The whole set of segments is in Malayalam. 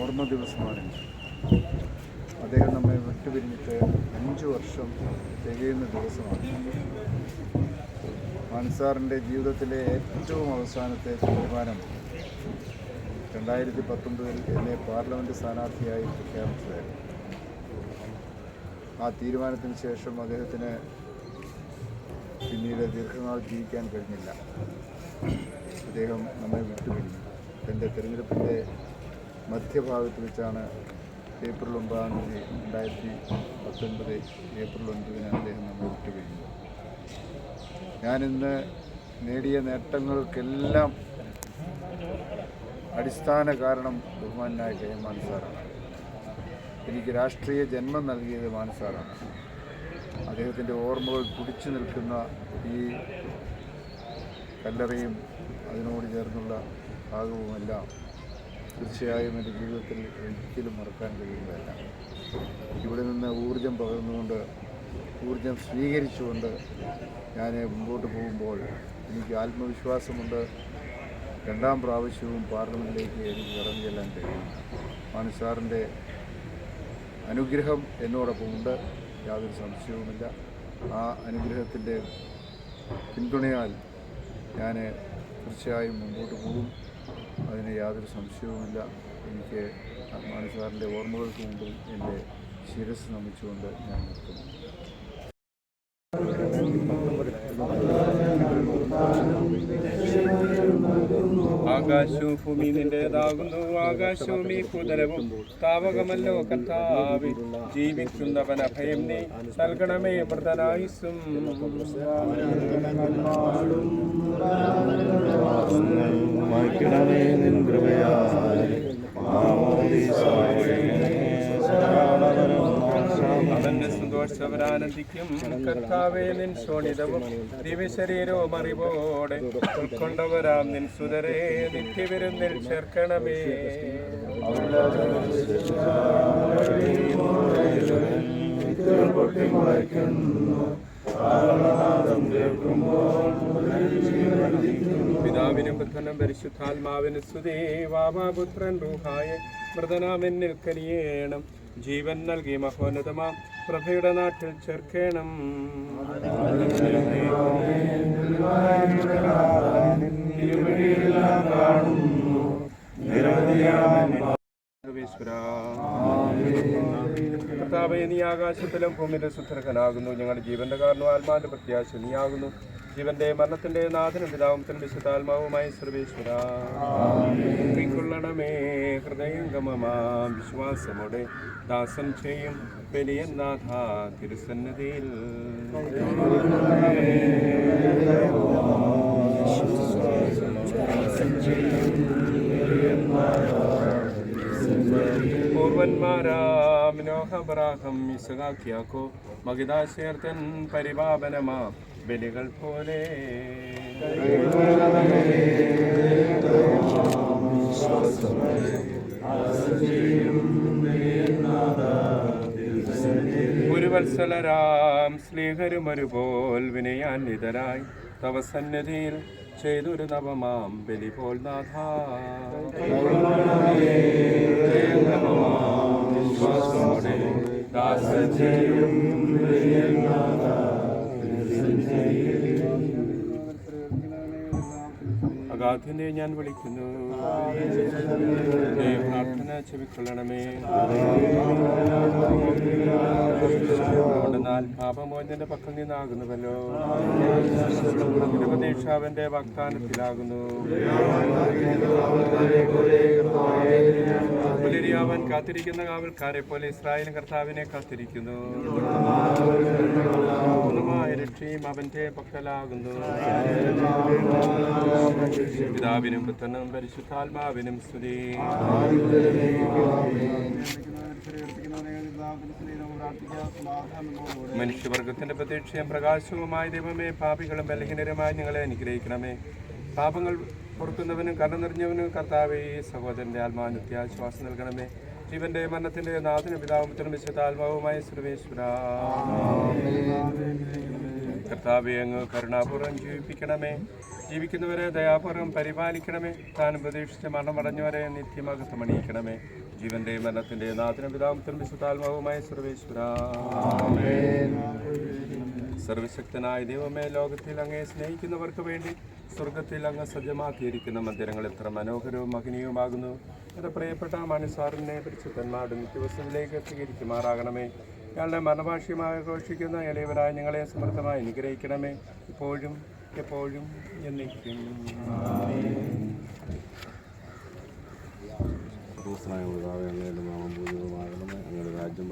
ഓർമ്മ ദിവസമാണ്. അദ്ദേഹം നമ്മെ വിട്ടുപിരിഞ്ഞിട്ട് അഞ്ച് വർഷം തികയുന്ന ദിവസമാണ്. മാൻസാറിന്റെ ജീവിതത്തിലെ ഏറ്റവും അവസാനത്തെ തീരുമാനം രണ്ടായിരത്തി പത്തൊമ്പതിൽ എന്നെ പാർലമെന്റ് സ്ഥാനാർത്ഥിയായി പ്രഖ്യാപിച്ചതായിരുന്നു. ആ തീരുമാനത്തിന് ശേഷം അദ്ദേഹത്തിന് പിന്നീട് ദീർഘനാൾ ജീവിക്കാൻ കഴിഞ്ഞില്ല. അദ്ദേഹം നമ്മെ വിട്ടുപിരിഞ്ഞു. തന്റെ തിരഞ്ഞെടുപ്പിന്റെ മധ്യഭാഗത്ത് വെച്ചാണ് ഏപ്രിൽ ഒമ്പതാം തീയതി രണ്ടായിരത്തി പത്തൊൻപത് ഏപ്രിൽ ഒൻപതിന് അദ്ദേഹം നമ്മൾ വിട്ടുപിരിഞ്ഞു ഞാനിന്ന് നേടിയ നേട്ടങ്ങൾക്കെല്ലാം അടിസ്ഥാന കാരണം ബഹുമാനായ കെ എം മാണി സാറാണ്. എനിക്ക് രാഷ്ട്രീയ ജന്മം നൽകിയത് മാണി സാറാണ്. അദ്ദേഹത്തിന്റെ ഓർമ്മകൾ തുടിച്ചു നിൽക്കുന്ന ഈ കല്ലറയും അതിനോട് ചേർന്നുള്ള ഭാഗവുമെല്ലാം തീർച്ചയായും എന്റെ ജീവിതത്തിൽ ഒരിക്കലും മറക്കാൻ കഴിയുന്നതല്ല. ഇവിടെ നിന്ന് ഊർജം പകർന്നുകൊണ്ട് ഊർജം സ്വീകരിച്ചുകൊണ്ട് ഞാൻ മുമ്പോട്ട് പോകുമ്പോൾ എനിക്ക് ആത്മവിശ്വാസമുണ്ട്. രണ്ടാം പ്രാവശ്യവും പാർലമെന്റിലേക്ക് എനിക്ക് കടന്നു ചെല്ലാൻ കഴിയും. മാണി സാറിന്റെ അനുഗ്രഹം എന്നോടൊപ്പമുണ്ട്. യാതൊരു സംശയവുമില്ല. ആ അനുഗ്രഹത്തിന്റെ പിന്തുണയാൽ ഞാൻ തീർച്ചയായും മുമ്പോട്ട് പോകും. അതിന് യാതൊരു സംശയവുമില്ല. എനിക്ക് മാണി സാറിന്റെ ഓർമ്മകൾക്ക് മുമ്പിൽ എന്റെ ശിരസ് നമിച്ചുകൊണ്ട് ഞാൻ നിർത്തുന്നു ആകാശവും ഭൂമി നിന്റേതാകുന്നു. ആകാശവും ഈ കുതരവും താവകമല്ലോ കർത്താവി. ജീവിക്കുന്നവൻ അഭയം നീ നൽകണമേ മൃതനായുസും വായിക്കണമേ നിൻ കൃപയാൽ സന്തോഷവരാനന്ദിക്കും കർത്താവേ നിൻ ശോണിതവും ദിവശരീരവും അറിവോടെ ഉൾക്കൊണ്ടവരാം. നിൻ സുതരെ നിത്യവിരുന്നിൽ ചേർക്കണമേ. പിതാവിനും പുത്രനും പരിശുദ്ധാത്മാവിന് സ്തുതി. വാമാപുത്രൻ റൂഹായ മൃതനാമെന്നിൽ കനിയേണം ജീവൻ നൽകി മഹോന്നതമാം പ്രഭയുടെ നാട്ടിൽ ചേർക്കണം. സർവേശ്വരാ. കർത്താവേ നീ ആകാശത്തിലും ഭൂമിയിലെ സുധർക്കനാകുന്നു ഞങ്ങളുടെ ജീവന്റെ കാരണം ആത്മാവിന്റെ പ്രത്യാശ നീയാകുന്നു. ജീവന്റെ മരണത്തിന്റെ നാഥനും പിതാവും തന്റെ വിശുദ്ധാത്മാവുമായി സർവേശ്വര. കൊള്ളണമേ ഹൃദയംഗമമാം വിശ്വാസമോടെ ദാസം ചെയ്യും. വലിയ നാഥ തിരുസന്നതിയിൽ പൂർവന്മാരാം നോഹബ്രാഹം ഇസഹാക്കിയാക്കോ മകിതാശേർത്തൻ പരിപാപനമാ ബലികൾ പോലെ. ഗുരുവത്സലരാം വത്സലരാം സ്നേഹരുമരുപോൽ വിനയാന്വിതരായി തവ സന്നിധിയിൽ ചെയ്തൊരു നവമാം ബലി പോൽ നാഥ. വിശ്വാസമോടെ ദാസൻ ചെയ്യും അഗാധിനെ ഞാൻ വിളിക്കുന്നു. പ്രാർത്ഥന ചെവിക്കൊള്ളണമേ. എന്നാൽ പാപമോചന്റെ പക്കൽ നിന്നാകുന്നുവല്ലോ. ഉപദേശ അവന്റെ വാഗ്ദാനത്തിലാകുന്നു. അവൻ കാത്തിരിക്കുന്ന കാവൽക്കാരെ പോലെ ഇസ്രായേൽ കർത്താവിനെ കാത്തിരിക്കുന്നു. പൂർണമായ രക്ഷയും അവന്റെ പക്കലാകുന്നു. പിതാവിനും പുത്രനും പരിശുദ്ധാത്മാവിനും സ്തുതി. മനുഷ്യവർഗത്തിന്റെ പ്രതീക്ഷയും പ്രകാശവുമായ ദൈവമേ പാപികളും ബലഹീനരുമായി ഞങ്ങളെ അനുഗ്രഹിക്കണമേ. പാപങ്ങൾ പൊറുക്കുന്നവനും കണ്ണ നിറഞ്ഞവനും കർത്താവേ സഹോദരന്റെ ആത്മാവിന് നിത്യാശ്വാസം നൽകണമേ. ജീവന്റെ മരണത്തിന്റെ നാഥന പിതാവുത്തിനും വിശുദ്ധാത്മാവുമായ സർവേശ്വര കർത്താവെ അങ്ങ് കരുണാപൂർവം ജീവിപ്പിക്കണമേ. ജീവിക്കുന്നവരെ ദയാപൂർവം പരിപാലിക്കണമേ. താനും ഉപദേശിച്ച് മരണമടഞ്ഞവരെ നിത്യമകത്ത് അണിയിക്കണമേ ജീവന്റെ മരണത്തിന്റെ നാഥനും പിതാമത്തിനും വിശുദ്ധാത്മാവുമായ സർവേശ്വര. സർവശക്തനായ ദൈവമേ ലോകത്തിൽ അങ്ങേ സ്നേഹിക്കുന്നവർക്ക് വേണ്ടി സ്വർഗത്തിൽ അങ്ങ് സജ്ജമാക്കിയിരിക്കുന്ന മന്ദിരങ്ങൾ എത്ര മനോഹരവും മഹനീയവുമാകുന്നു. എന്റെ പ്രിയപ്പെട്ട മനുസാറിനെ പരിശുദ്ധന്മാരുടെ നിത്യവസത്തിലേക്ക് സ്വീകരിക്കുമാറാകണമേ ഞങ്ങളുടെ മനഭാഷ്യമായി ആഘോഷിക്കുന്ന ഇളയവരായ നിങ്ങളെ സമൃദ്ധമായി അനുഗ്രഹിക്കണമേ. ഇപ്പോഴും എപ്പോഴും എന്നേക്കും ക്രൂസ്നായ പിതാവേ അങ്ങയുടെ അങ്ങയുടെ രാജ്യം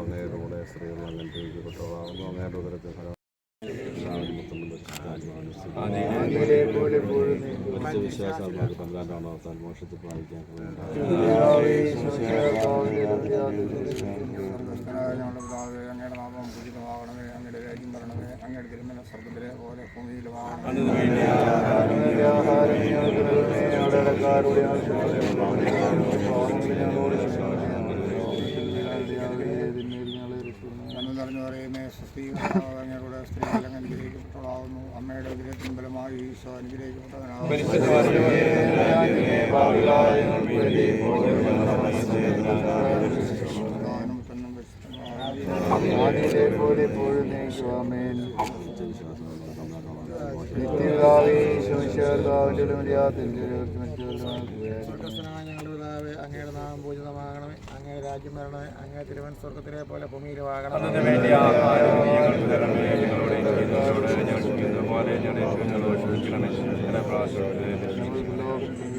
അങ്ങയുടെ സ്ത്രീകൾ അങ്ങനെ അങ്ങയുടെ ഫലം വിശ്വാസാത്മാക്ക് പങ്കാറ്റാണോ താൻ മോക്ഷത്തിൽ പ്രാപിക്കാൻ അങ്ങയുടെ നാമം പൂജിതമാകണമേ അങ്ങയുടെ രാജ്യം വരണമേ അങ്ങയുടെ തിരുമല സ്വർഗത്തിലെ പോലെ ഭൂമിയിലുമാകണമേ നന്മ അനുഗ്രഹിക്കപ്പെട്ടവളാവുന്നു അമ്മയുടെ ഉദരത്തിൻ ബലമായി ഈശോ അനുഗ്രഹിക്കപ്പെട്ടവനാകുന്നു. തന്നും മര്യാദ അങ്ങയുടെ നാമം പൂജിതമാകണമേ അങ്ങയുടെ രാജ്യം വരണമേ അങ്ങയുടെ തിരുവൻ സ്വർഗത്തിലെ പോലെ പ്രാർത്ഥന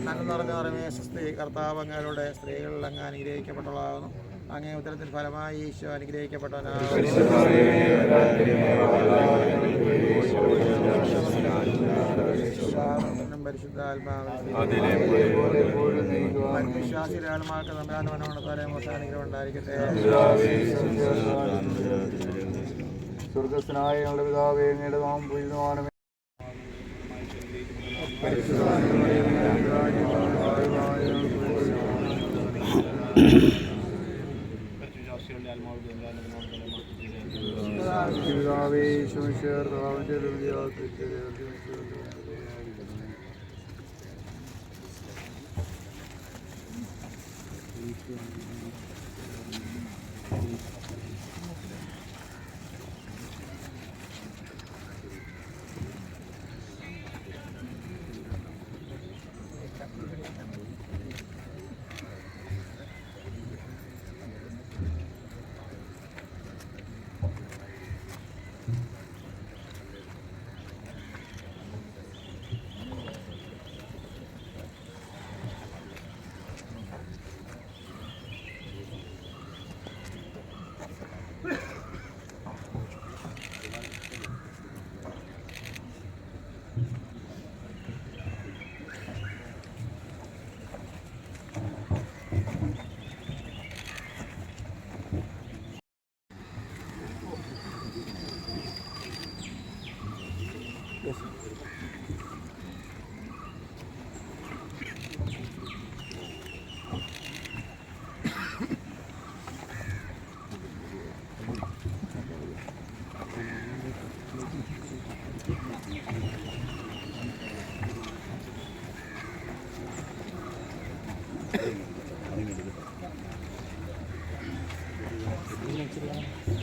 നന്മ നിറഞ്ഞ അറിവേ സ്വസ്തി കർത്താവ് അങ്ങയുടെ സ്ത്രീകളിൽ അങ്ങ് അനുഗ്രഹിക്കപ്പെട്ടവളാകുന്നു. അങ്ങേ ഉത്തരത്തിൽ ഫലമായി ഈശോ അനുഗ്രഹിക്കപ്പെട്ടവനാകും പരിശുദ്ധാത്മാവ് you. തമ്മിലാണ് മനോണത്തോലെ മോശാനുഗ്രഹം ഉണ്ടായിരിക്കട്ടെ സ്വർഗസ്ഥനായ ഞങ്ങളുടെ പിതാവേ അങ്ങയുടെ യേശുവിൻ ചേർന്ന് അവൻ്റെ Thank you.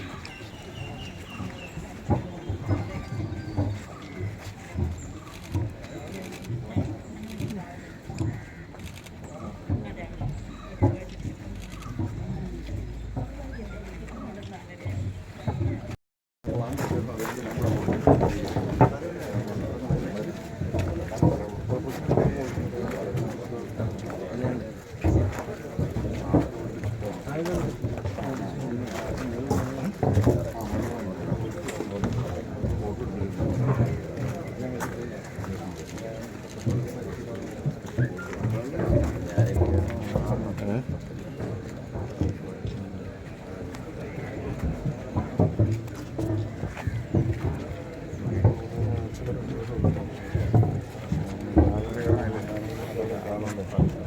Thank.